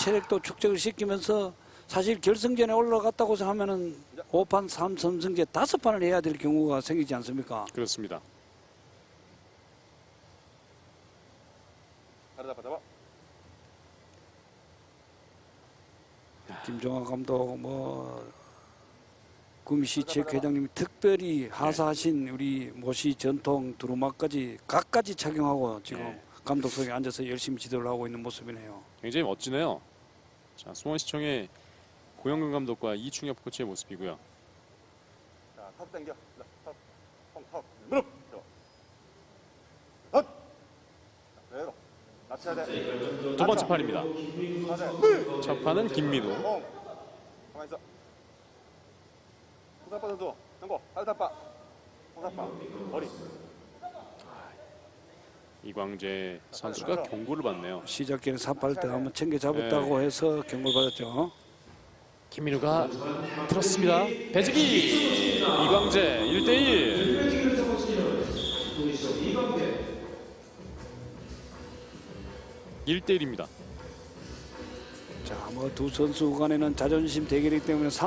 체력도 축적을 시키면서 사실 결승전에 올라갔다고 하면은 5판 3선승제 다섯 판을 해야 될 경우가 생기지 않습니까? 그렇습니다. 김종화 감독 뭐 구미시책 회장님이 특별히 하사하신 우리 모시 전통 두루마까지 각가지 착용하고 지금 네. 감독석에 앉아서 열심히 지도를 하고 있는 모습이네요. 굉장히 멋지네요. 자, 수원시청의 고영근 감독과 이충엽 코치의 모습이고요. 자, 턱 당겨. 자, 턱, 턱, 턱. 무릎. 저. 헛. 자, 그대로. 낮춰야 돼. 두 번째 판입니다. 첫 판은 김민우. 공. 가만 있어. 홍사빠 선수. 경고. 팔타빠. 홍사빠. 머리. 이광재 선수가 경고를 받네요. 시작전에 사팔 때 한번 챙겨 잡았다고 해서 경고를 받았죠. 김민우가 들었습니다. 배지기 이광재 1대1 1대1입니다. 자, 뭐 두 선수 간에는 자존심 대결이기 때문에